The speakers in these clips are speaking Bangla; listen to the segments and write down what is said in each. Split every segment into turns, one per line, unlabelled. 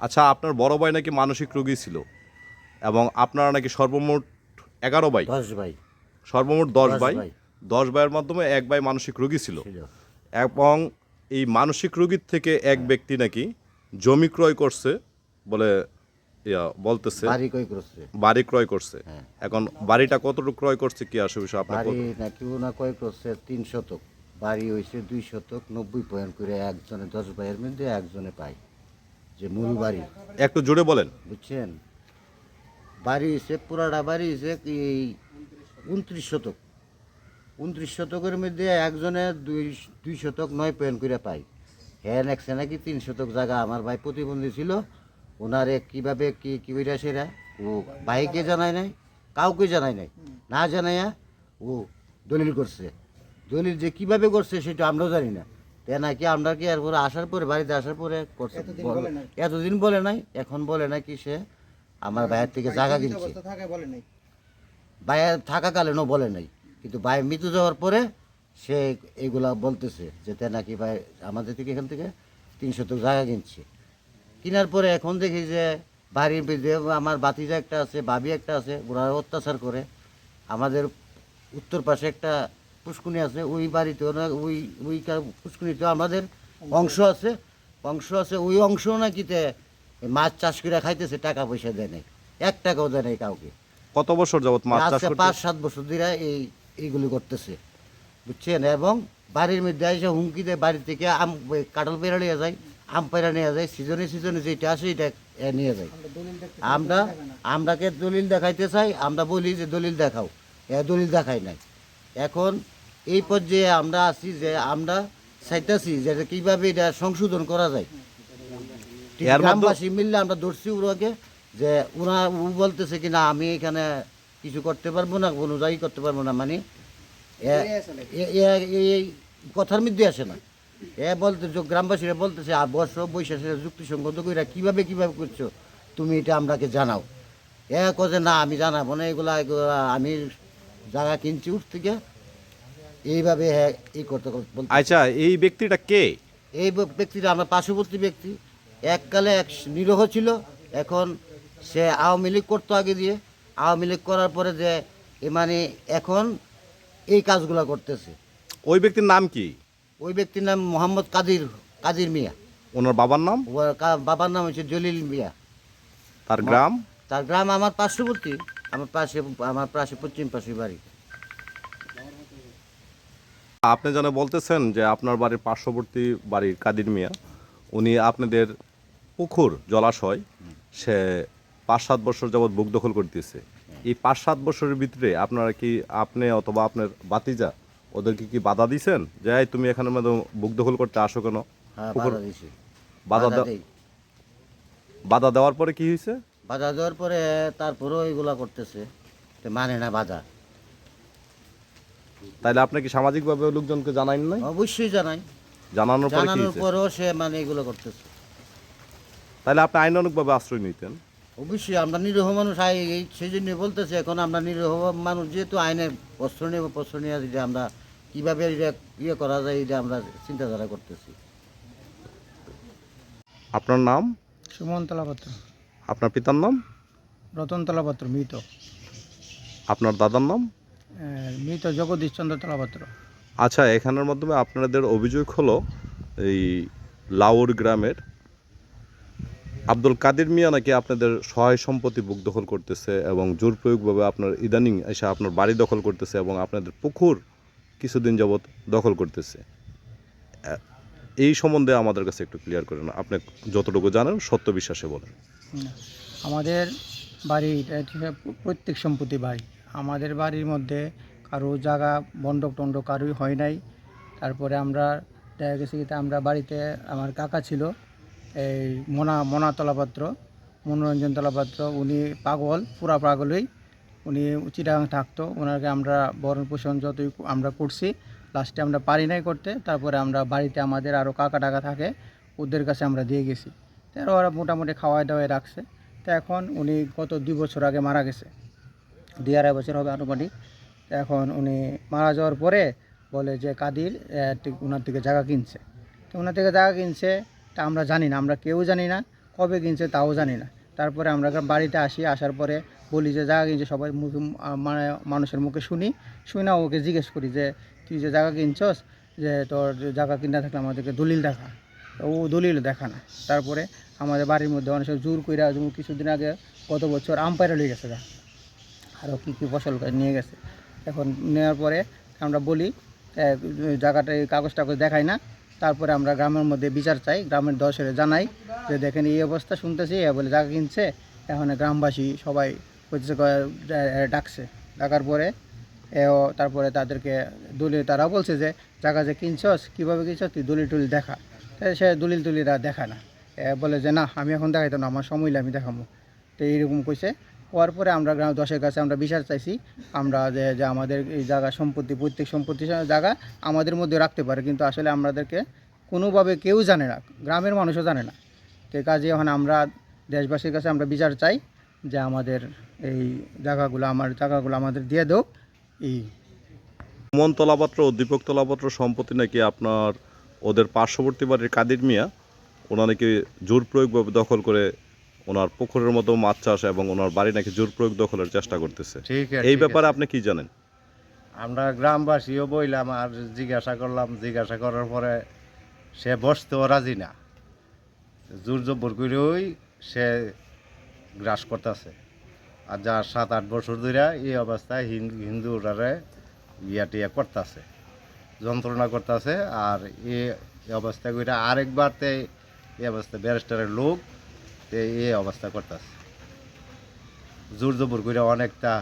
আচ্ছা আপনার বড় ভাই নাকি মানসিক রোগী ছিল? এবং আপনারা নাকি সর্বমোট এগারো ভাই?
দশ ভাই।
সর্বমোট দশ ভাই। দশ ভাইয়ের মাধ্যমে এক ভাই মানসিক রোগী ছিল। এবং এই মানসিক রোগীর থেকে এক ব্যক্তি নাকি জমি ক্রয় করছে বলে ইয়া বলতেছে।
বাড়ি কই করছে।
বাড়ি ক্রয় করছে।
হ্যাঁ।
এখন বাড়িটা কতটুকু ক্রয় করছে কি আসে বিষয় আপনার
বাড়ি নাকি না কয় করছে তিন শতক। বাড়ি হয়েছে দুই শতক নব্বই পয়েন্ট করে একজনে দশ ভাইয়ের মধ্যে একজনে পায়। যে মূল বাড়ি।
একটু জোরে বলেন।
বুঝছেন? বাড়ি হয়েছে পুরাটা বাড়ি হয়েছে কি উনত্রিশ শতক। উনত্রিশ শতকের মধ্যে একজনে দুই দুই শতক নয় পয়েন্ট করে পায়। হ্যাঁ নেক্সে নাকি তিন শতক জায়গা আমার ভাই প্রতিবন্ধী ছিল। ওনারে কীভাবে কি কি কইরা সেরা? ও ভাইকে জানায় নাই কাউকে জানায় নাই। না জানাইয়া ও দলিল করছে। দলিল যে কীভাবে করছে সেটা আমরাও জানি না। তে নাকি আমরা কি এরপরে আসার পরে বাড়িতে আসার পরে করছে? এতদিন বলে নাই। এখন বলে না কি সে আমার ভাইয়ের থেকে জায়গা কিনছে। ভাইয়ের থাকাকালীনও বলে নাই কিন্তু ভাই মৃত্যু যাওয়ার পরে সে এইগুলা বলতেছে যে তে নাকি ভাই আমাদের থেকে এখান থেকে তিন শতক জায়গা কিনছে। কেনার পরে এখন দেখি যে বাড়ির আমার বাতিজা একটা আছে ভাবি একটা আছে ওরা অত্যাচার করে। আমাদের উত্তর পাশে একটা পুষ্কুনি আছে ওই বাড়িতেও না ওই ওই পুষ্কুনিতেও আমাদের অংশ আছে। অংশ আছে ওই অংশ নাকিতে মাছ চাষ করে খাইতেছে টাকা পয়সা দেয় নাই। এক টাকাও দেয় নাই কাউকে।
কত বছর যাবত মাছ চাষ করতে?
পাঁচ সাত বছর ধরে এই এইগুলি করতেছে। বুঝছেন? এবং বাড়ির মধ্যে এসে হুমকি দেয় বাড়ি থেকে আম কাঁঠাল পেড়া নিয়ে যায় আম পেড়া নিয়ে যায় সিজনে সিজনে যেটা আসে এটা নিয়ে যায়। আমরা আমরাকে দলিল দেখাইতে চাই আমরা বলি যে দলিল দেখাও। এ দলিল দেখাই নাই। এখন এই পর্যায়ে আমরা আছি যে আমরা চাইতেছি যে এটা কীভাবে এটা সংশোধন করা যায়। গ্রামবাসী মিললে আমরা ধরছি ওরাকে যে ওরা ও বলতেছে কি না আমি এখানে কিছু করতে পারব না কোনো যাই করতে পারব না মানে এ- এ- এ- এই- কথার মধ্যে আসে না। এ বলতে গ্রামবাসীরা বলতেছে আর বর্ষ বৈশাখের যুক্তিসঙ্গত কইরা কীভাবে কীভাবে করছ? তুমি এটা আমরাকে জানাও। এ কছে না আমি জানাব না এগুলা আমি জায়গা কিনছি উঠ থেকে। এইভাবে হ্যাঁ এই করতে করতে
আচ্ছা এই ব্যক্তিটা কে?
এই ব্যক্তিটা আমার পার্শ্ববর্তী ব্যক্তি। এককালে এক নিরহ ছিল এখন সে আওয়ামী লীগ করতো আগে দিয়ে। আওয়ামী লীগ করার পরে যে মানে এখন এই কাজগুলো করতেছে।
ওই ব্যক্তির নাম কি?
ওই ব্যক্তির নাম মোহাম্মদ কাদির কাদির মিয়া।
ওনার বাবার নাম?
বাবার নাম হচ্ছে জলিল মিয়া।
তার গ্রাম?
তার গ্রাম আমার পার্শ্ববর্তী। আমার পাশে আমার পাশে পশ্চিম পাশে বাড়ি।
আপনি যেন বলতেছেন যে আপনার বাড়ির পার্শ্ববর্তী বাড়ির কাদির মিয়া উনি আপনাদের পুকুর জলাশয় সে পাঁচ সাত বছর যাবৎ বুক দখল করতেছে এই পাঁচ সাত বছরের ভিতরে আপনারা কি আপনি অথবা আপনার বাতিজা ওদেরকে কি বাধা দিছেন যে এই তুমি এখানের মধ্যে বুক দখল করতে আসো কেন?
হ্যাঁ বাধা
দেওয়ার পরে কি হয়েছে?
বাধা দেওয়ার পরে তারপরেও এগুলা করতেছে। তো মানে না বাধা
তাইলে আপনি কি সামাজিকভাবে লোকজনকে জানাইন নাই?
অবশ্যই জানাই।
জানানোর পরে কি
জানানোর
হয়েছে?
পরেও সে মানে এগুলো করতেছে।
তাহলে আপনি আইনানুগভাবে আশ্রয় নিতেন?
অবশ্যই আমরা নিরীহ মানুষ আই এই সেই জন্য বলতেছে এখন আমরা নিরীহ মানুষ যেহেতু আইনের প্রশ্ন নেব প্রশ্ন নিয়ে যে আমরা কীভাবে এটা ইয়ে করা যায় এটা আমরা চিন্তাধারা করতেছি।
আপনার নাম?
সুমন্তলা তলাপাত্র
আপনার পিতার নাম?
রতন তলাপাত্র মৃত।
আপনার দাদার নাম?
মৃত জগদীশ চন্দ্র তলাপাত্র
আচ্ছা এখানের মাধ্যমে আপনাদের অভিযোগ হলো এই লাউর গ্রামের আব্দুল কাদের মিয়া নাকি আপনাদের সহায় সম্পত্তি বুক দখল করতেছে এবং জোর প্রয়োগভাবে আপনার ইদানিং এসে আপনার বাড়ি দখল করতেছে এবং আপনাদের পুকুর কিছুদিন যাবৎ দখল করতেছে। এই সম্বন্ধে আমাদের কাছে একটু ক্লিয়ার করেন আপনি যতটুকু জানেন সত্য বিশ্বাসে বলেন।
আমাদের বাড়ি প্রত্যেক সম্পত্তি বাড়ি। আমাদের বাড়ির মধ্যে কারও জায়গা বন্ডক টন্ডক কারোই হয় নাই। তারপরে আমরা, দেখা গেছে কি আমরা বাড়িতে আমার কাকা ছিল, এই মোনা মোনা তলাপাত্র, মনোরঞ্জন তলাপাত্র, উনি পাগল, পুরা পাগলই। উনি চিটাগাং থাকতো, ওনাকে আমরা বরণ পোষণ যতই আমরা করছি, লাস্টে আমরা পারি নাই করতে। তারপরে আমরা বাড়িতে আমাদের আরও কাকা টাকা থাকে, ওদের কাছে আমরা দিয়ে গেছি। তো ওরা মোটামুটি খাওয়াই দাওয়াই রাখছে। তো এখন উনি গত দুই বছর আগে মারা গেছে। দুই আড়াই বছর হবে আনুমানিক। এখন উনি মারা যাওয়ার পরে বলে যে, কাদির ওনার থেকে জায়গা কিনছে। তো ওনার থেকে জায়গা কিনছে, তা আমরা জানি না। আমরা কেউ জানি না, কবে কিনছে তাও জানি না। তারপরে আমরা বাড়িতে আসি, আসার পরে বলি যে, জায়গা কিনছে। সবাই মুখে মানে মানুষের মুখে শুনি। শুনে ওকে জিজ্ঞেস করি যে, তুই যে জায়গা কিনছস, যে তোর জায়গা কিনা থাকলে আমাদেরকে দলিল দেখা ও দলিল দেখা না। তারপরে আমাদের বাড়ির মধ্যে অনেক সময় জোর কইরা যেমন কিছুদিন আগে গত বছর আম্পায়ার লেগে গেছে গা। আরও কী কী ফসল নিয়ে গেছে। এখন নেওয়ার পরে আমরা বলি এ, জায়গাটা এই কাগজ টাগজ দেখাই না। তারপরে আমরা গ্রামের মধ্যে বিচার চাই গ্রামের দশের জানাই যে দেখেন এই অবস্থা শুনতেছি এ বলে জায়গা কিনছে এখন গ্রামবাসী সবাই হচ্ছে ডাকছে। ডাকার পরে এও তারপরে তাদেরকে দলিল তারা বলছে যে জায়গা যে কিনছস কীভাবে কিনছস তুই দলিল টলিল দেখা। সে দলিল টলিল আর দেখা না। বলে যে, না, আমি এখন দেখাইতো না, আমার সময় আমি দেখাবো তো এইরকম কইছে। হওয়ার পরে আমরা গ্রাম দশের কাছে আমরা বিচার চাইছি, আমরা যে যে আমাদের এই জায়গা সম্পত্তি প্রত্যেক সম্পত্তি জায়গা আমাদের মধ্যে রাখতে পারে, কিন্তু আসলে আমাদেরকে কোনোভাবে কেউ জানে না, গ্রামের মানুষও জানে না। তো কাজে এখন আমরা দেশবাসীর কাছে আমরা বিচার চাই যে আমাদের এই জায়গাগুলো, আমার জায়গাগুলো আমাদের দিয়ে দাও এই
মন তলাপাত্র দীপক তলাপাত্র সম্পত্তি নাকি আপনার ওদের পার্শ্ববর্তী বাড়ির কাদির মিয়া ওনার নাকি জোর প্রয়োগভাবে দখল করে ওনার পুকুরের মতো মাছ চাষ এবং ওনার বাড়ি নাকি জোর প্রয়োগ দখলের চেষ্টা করতেছে।
ঠিক
এই ব্যাপারে আপনি কি জানেন?
আমরা গ্রামবাসীও বইলাম আর জিজ্ঞাসা করলাম জিজ্ঞাসা করার পরে সে বসতেও রাজি না। জোর জব্বর করেই সে গ্রাস করতেছে। আর যা সাত আট বছর ধরে এই অবস্থায় হিন্দু হিন্দুরারে ইয়া টিয়া করতেছে। যন্ত্রণা করতেছে আর এই অবস্থা করে আরেকবার তে এই অবস্থা ব্যারিস্টারের লোক তে এই অবস্থা করতেছে। জোর জবর করে অনেকটা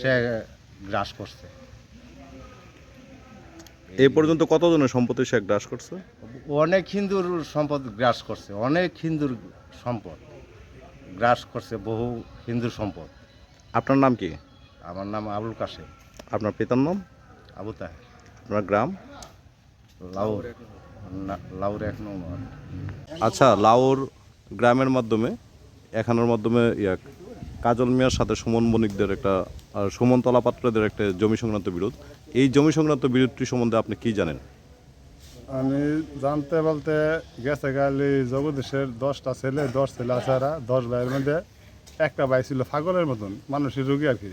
সে গ্রাস করছে।
এই পর্যন্ত কতজনের সম্পত্তি সে গ্রাস করছে?
অনেক হিন্দুর সম্পদ গ্রাস করছে অনেক হিন্দুর সম্পদ গ্রাস করছে বহু হিন্দুর সম্পদ।
আপনার নাম কি?
আমার নাম আবুল কাশেম।
আপনার পিতার নাম?
আবু তাহের।
আপনার গ্রাম?
লাউর। এক নম্বর
আচ্ছা লাউর গ্রামের মাধ্যমে, এখানের মাধ্যমে ইয়া, কাজল মিয়ার সাথে সুমন বণিকদের একটা, আর সুমন তলাপাত্রদের একটা জমি সংক্রান্ত বিরোধ। এই জমি সংক্রান্ত বিরোধটি সম্বন্ধে আপনি কি জানেন?
আমি জানতে বলতে গেছে গালি জগদীশের দশটা ছেলে, দশ ছেলে আসারা দশ ভাইয়ের মধ্যে একটা ভাই ছিল ফাগলের মতন, মানুষের রোগী আর কি।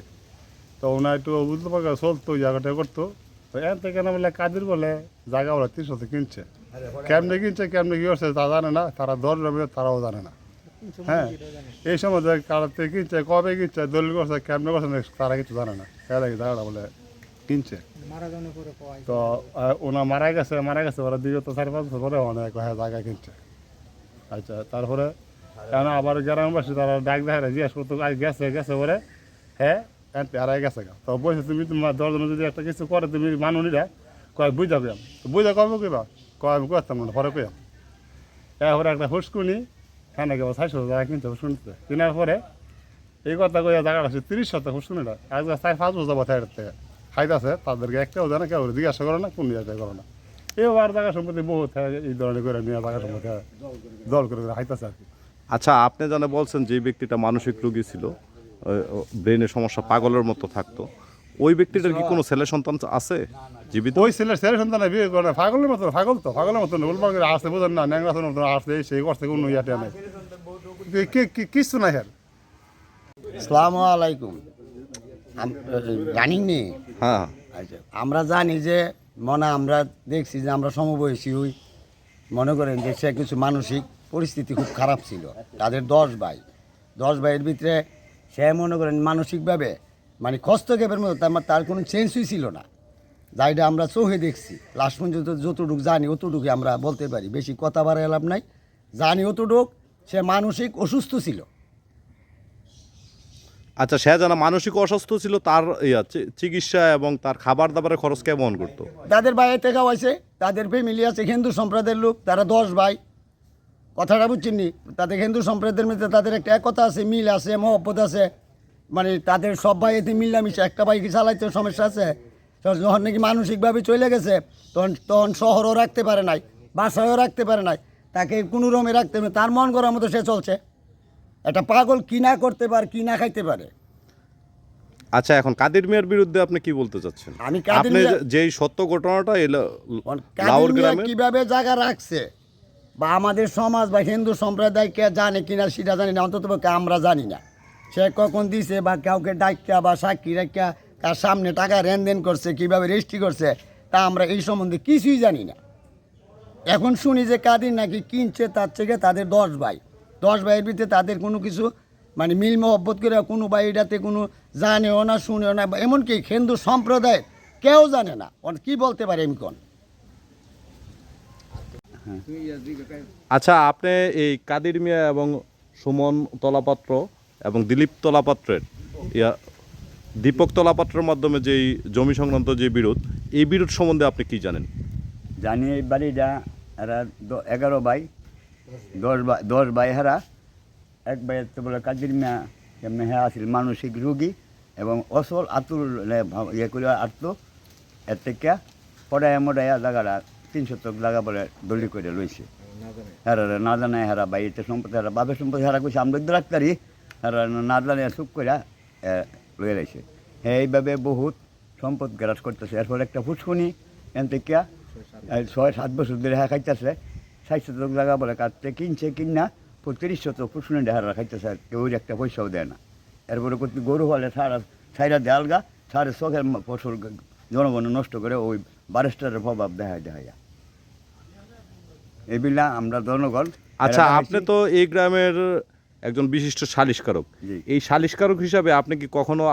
তো ওনার একটু বুঝতে পারবে চলতো জায়গাটা করতো। তো এন থেকে না বলে কাদের বলে জায়গা ওরা তিনশোতে কিনছে। কেমনে কিনছে, কেমনে কি করছে তা জানে না, তারা দশ ভাই তারাও জানে না। হ্যাঁ এই সময় কারাতে কিনছে, কবে কিনছে, দলিল করছে, কেমনে করছে তারা কিছু জানে না। আগে জায়গাটা বলে কিনছে। তো ওনা মারা গেছে মারা গেছে, ওরা বিগত চার পাঁচ বছর পরে অনেক হ্যাঁ জায়গা কিনছে। আচ্ছা তারপরে কেন আবার গ্রামবাসী তারা ডাক দেখা জিজ্ঞেস করতো গেছে গেছে পরে হ্যাঁ এনতে আর গেছে গা। তো বলছে তুমি তোমার দশজন যদি একটা কিছু করে তুমি মানুষরা কয় বুঝা পেয়াম তো বুঝা কবে কইবা কয় আমি করতাম না পরে কইয়াম এরপরে একটা হুসকুনি হ্যাঁ নাকি চারশো জায়গা কিনতে শুনতে কেনার পরে এই কথা কইয়া জায়গাটা আছে তিরিশ শতক শুনিটা আজ চার পাঁচ বছর বছর থেকে খাইতেছে তাদেরকে একটাও জানে কেউ জিজ্ঞাসা করে না কোন জায়গায় করে না। এবার জায়গা সম্পত্তি বহুত হ্যাঁ, এই ধরনের করে নিয়ে জায়গা সম্পত্তি হ্যাঁ, দল করে করে খাইতেছে আর কি।
আচ্ছা আপনি জানে বলছেন যে ব্যক্তিটা মানসিক রোগী ছিল ব্রেনের সমস্যা পাগলের মতো থাকতো। ওই ব্যক্তিটার কি কোনো ছেলে সন্তান আছে? জীবিত?
ওই ছেলের ছেলে সন্তান বিয়ে করে পাগলের মতো পাগল তো পাগলের মতো বলবার করে আসতে বোঝেন না ন্যাংরা মতো আসতে সেই করতে কোনো ইয়াতে নেই। কি- কি- কিচ্ছু নাই হ্যাঁ
সালামু আলাইকুম। রানিং নেই
হ্যাঁ।
আচ্ছা আমরা জানি যে মনে আমরা দেখছি যে আমরা সমবয়সী হই। মনে করেন যে সে কিছু মানসিক পরিস্থিতি খুব খারাপ ছিল। তাদের দশ ভাই। দশ ভাইয়ের ভিতরে সে মনে করেন মানসিকভাবে মানে হস্তক্ষেপের মতো তার তার কোনো চেঞ্জই ছিল না। যাইটা আমরা চোখে দেখছি লাস্ট পর্যন্ত যতটুকু জানি অতটুকু আমরা বলতে পারি বেশি কথা বাড়াই লাভ নাই। জানি অতটুক সে মানসিক অসুস্থ ছিল।
আচ্ছা সে যেন মানসিক অসুস্থ ছিল তার চিকিৎসা এবং তার খাবার দাবারের খরচ কে বহন করতো?
তাদের বাইরে থেকে হয়েছে তাদের ফ্যামিলি আছে হিন্দু সম্প্রদায়ের লোক তারা দশ ভাই। কথাটা বুঝছেন নি? তাদের হিন্দু সম্প্রদায়ের মধ্যে তাদের একটা একতা আছে মিল আছে মহব্বত আছে। মানে তাদের সব ভাই এতে মিলামিশে একটা বাইকে চালাইতে সমস্যা আছে? যখন নাকি মানসিকভাবে চলে গেছে তখন তখন শহরও রাখতে পারে নাই বাসায়ও রাখতে পারে নাই। তাকে কোনো রমে রাখতে পারে তার মন করার মতো সে চলছে। একটা পাগল কি না করতে পারে কি না খাইতে পারে?
আচ্ছা এখন কাদের মিয়ার বিরুদ্ধে আপনি কি বলতে চাচ্ছেন?
আমি কাদের
আপনি যেই সত্য ঘটনাটা এলো লাউর গ্রামে
কীভাবে জায়গা রাখছে? বা আমাদের সমাজ বা হিন্দু সম্প্রদায় কে জানে কিনা সেটা জানি না, অন্তত আমরা জানি না। সে কখন দিছে বা কাউকে ডাক্কা বা সাক্ষী রাখা, তার সামনে টাকা লেনদেন করছে, কীভাবে রেজিস্ট্রি করছে, তা আমরা এই সম্বন্ধে কিছুই জানি না। এখন শুনি যে কাদের নাকি কিনছে, তার থেকে তাদের দশ ভাই। দশ ভাইয়ের ভিতরে তাদের কোনো কিছু মানে মিল মহব্বত করে কোনো ভাই এটাতে কোনো জানেও না, শুনেও না এমনকি হিন্দু সম্প্রদায়ের কেউ জানে না। কি বলতে পারে আমি কোন?
আচ্ছা আপনি এই কাদির মিয়া এবং সুমন তলাপাত্র এবং দিলীপ তলাপাত্রের ইয়া দীপক তলাপাত্রের মাধ্যমে যেই জমি সংক্রান্ত যে বিরোধ এই বিরোধ সম্বন্ধে আপনি কি জানেন?
জানি এই বাড়িটা এরা এগারো বাই দশ বাই দশ বাই হারা এক বাই তো বলে কাদির মিয়া এমনি হ্যাঁ আছিল মানসিক রোগী এবং অসল আতুর ইয়ে করে আটতো এর থেকে পড়াইয়া মডাইয়া জায়গাটা তিন শতক লাগা বলে দলি করে লইছে। হেরা না জানে হেরা বাড়িতে সম্পত্তি হেরা বাপের সম্পত্তি হেরা কইছে আমরা ডাক্তারি হেরা না জানে চুপ করে লয়ে রয়েছে এইভাবে বহুত সম্পদ গ্রাস করতেছে। এরপর একটা ফুসকুনি এন থেকে ছয় সাত বছর। ধরে হ্যাঁ খাইতেছে। ষাট শতক লাগা বলে কাটতে কিনছে কিনা পঁয়ত্রিশ শতক ফুসকুনি ডেহারা খাইতেছে। কেউ একটা পয়সাও দেয় না। এরপরে করতে গরু হলে সারা সাইরা দেয়ালগা সারে চোখের ম- ফসল জনগণ নষ্ট করে ওই বারেস্টারের প্রভাব দেখা দেখা এগুলা আমরা জনগণ
আচ্ছা আপনি তো এই গ্রামের একজন বিশিষ্ট সালিশকারক। এই সালিশকারক হিসাবে আপনি কি কখনো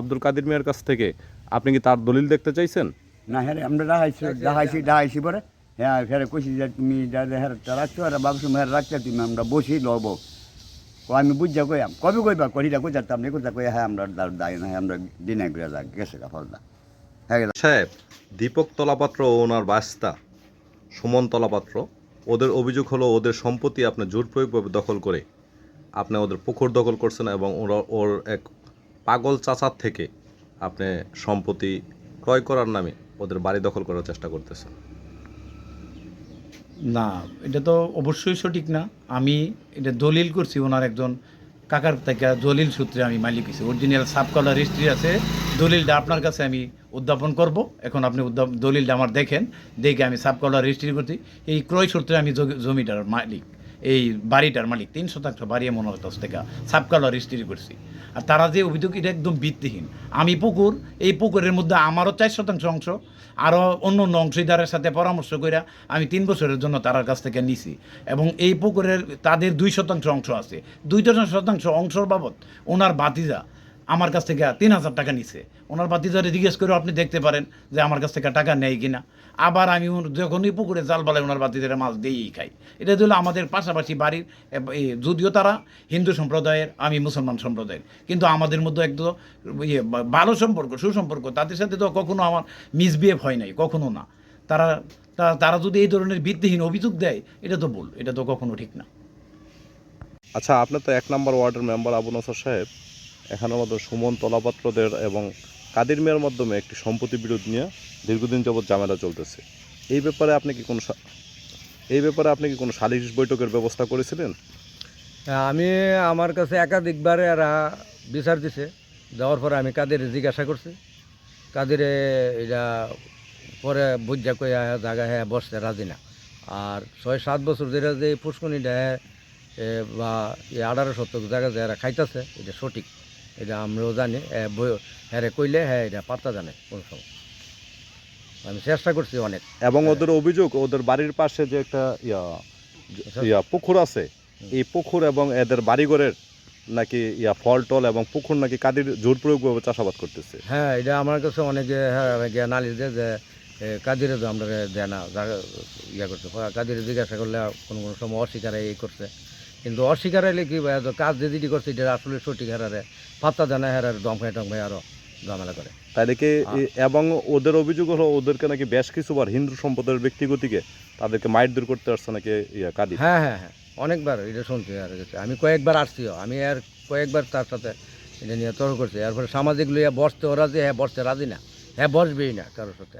আব্দুল কাদির মিয়ার কাছ থেকে আপনি কি তার দলিল দেখতে চাইছেন?
না হ্যাঁ আমরা রাখাইছি রাখাইছি রাখাইছি পরে। হ্যাঁ ফেরে কইছি যে তুমি যা হ্যাঁ রাখছো আর বাবু হ্যাঁ রাখছো তুমি আমরা বসি লব। ও আমি বুঝা কইয়াম কবে কইবা করিটা কই যাতাম নি কোথা কই হ্যাঁ আমরা দায় না আমরা দিনে ঘুরে যা গেছে গা ফলদা হ্যাঁ।
সাহেব দীপক তলাপাত্র ও ওনার বাস্তা সুমন তলাপাত্র ওদের অভিযোগ হলো ওদের সম্পত্তি আপনার জোর প্রয়োগভাবে দখল করে। আপনি ওদের পুকুর দখল করছেন এবং ওরা ওর এক পাগল চাচার থেকে আপনি সম্পত্তি ক্রয় করার নামে ওদের বাড়ি দখল করার চেষ্টা করতেছেন।
না, এটা তো অবশ্যই সঠিক না। আমি এটা দলিল করছি ওনার একজন কাকার থেকে দলিল সূত্রে আমি মালিক হয়েছি। অরিজিনাল সাবকলার হিস্ট্রি আছে। দলিলটা আপনার কাছে আমি উদ্যাপন করব। এখন আপনি দলিলটা আমার দেখেন। দেখে আমি সাবকলার হিস্ট্রি করছি। এই ক্রয় সূত্রে আমি জমিটার মালিক। এই বাড়িটার মালিক, তিন শতাংশ বাড়ি মনোর কাছ থেকে সাবকালার করছি। আর তারা যে অভিযোগ, এটা একদম ভিত্তিহীন। আমি পুকুর, এই পুকুরের মধ্যে আমারও চার শতাংশ অংশ, আরও অন্য অন্য অংশীদারের সাথে পরামর্শ করে আমি তিন বছরের জন্য তারার কাছ থেকে নিছি। এবং এই পুকুরের তাদের দুই শতাংশ অংশ আছে। দুই শতাংশ অংশর বাবদ ওনার বাতিজা আমার কাছ থেকে তিন হাজার টাকা নিছে। ওনার বাতিজারে জিজ্ঞেস করে আপনি দেখতে পারেন যে আমার কাছ থেকে টাকা নেয় কিনা। আবার আমি যখনই পুকুরে জাল বালাই ওনার বাতিজারে মাছ দিয়েই খাই। এটা হলো আমাদের পাশাপাশি বাড়ির যদিও তারা হিন্দু সম্প্রদায়ের, আমি মুসলমান সম্প্রদায়ের। কিন্তু আমাদের মধ্যে একদম ইয়ে ভালো সম্পর্ক, সুসম্পর্ক, তাদের সাথে তো কখনো আমার মিসবিহেভ হয় নাই, কখনো না। তারা তারা যদি এই ধরনের ভিত্তিহীন অভিযোগ দেয়, এটা তো ভুল, এটা তো কখনো ঠিক না।
আচ্ছা আপনার তো এক নম্বর ওয়ার্ডের মেম্বার আবু নসর সাহেব। এখানের মধ্যে সুমন তলাপাত্রদের এবং কাদির মিয়ার মাধ্যমে একটি সম্পত্তি বিরোধ নিয়ে দীর্ঘদিন যাবৎ ঝামেলা চলতেছে। এই ব্যাপারে আপনি কি কোনো এই ব্যাপারে আপনি কি কোনো সালিশ বৈঠকের ব্যবস্থা করেছিলেন?
আমি আমার কাছে একাধিকবার এরা বিচার দিছে। যাওয়ার পরে আমি কাদের জিজ্ঞাসা করছি। কাদের এটা পরে বুঝা কই জায়গা হ্যাঁ বসতে রাজি না। আর ছয় সাত বছর ধরে যে পুষ্কনিটা বা আঠারো শতক জায়গা যে এরা খাইতেছে, এটা সঠিক। এটা আমরাও জানি হ্যাঁ কইলে হ্যাঁ এটা পাত্তা জানে কোনো সময় আমি চেষ্টা করছি অনেক।
এবং ওদের অভিযোগ ওদের বাড়ির পাশে যে একটা ইয়া ইয়া পুকুর আছে এই পুকুর এবং এদের বাড়িঘরের নাকি ইয়া ফল টল এবং পুকুর নাকি কাদির জোর প্রয়োগভাবে চাষাবাদ করতেছে?
হ্যাঁ এটা আমার কাছে অনেকে হ্যাঁ নালিশ দেয় যে কাদিরে তো আমরা দেয় না ইয়া করছে কাদিরে জিজ্ঞাসা করলে কোনো কোনো সময় অস্বীকার এই করছে। কিন্তু অস্বীকার কি ভাই, কাজ যে যেটি করছে এটা আসলে সঠিক হারারে পাত্তা জানা হারারে দমখাই টমখাই আরও ঝামেলা করে।
তাইলে কি এবং ওদের অভিযোগ হলো ওদেরকে নাকি বেশ কিছুবার হিন্দু সম্প্রদায়ের ব্যক্তিগতিকে তাদেরকে মাইট দূর করতে আসছে নাকি ইয়া কাদির?
হ্যাঁ হ্যাঁ হ্যাঁ অনেকবার এটা শুনছি আর আমি কয়েকবার আসছিও আমি আর কয়েকবার তার সাথে এটা নিয়ে তর্ক করছি। এরপরে সামাজিক লইয়া বসতে ওরা যে হ্যাঁ বসতে রাজি না হ্যাঁ বসবেই না কারোর সাথে।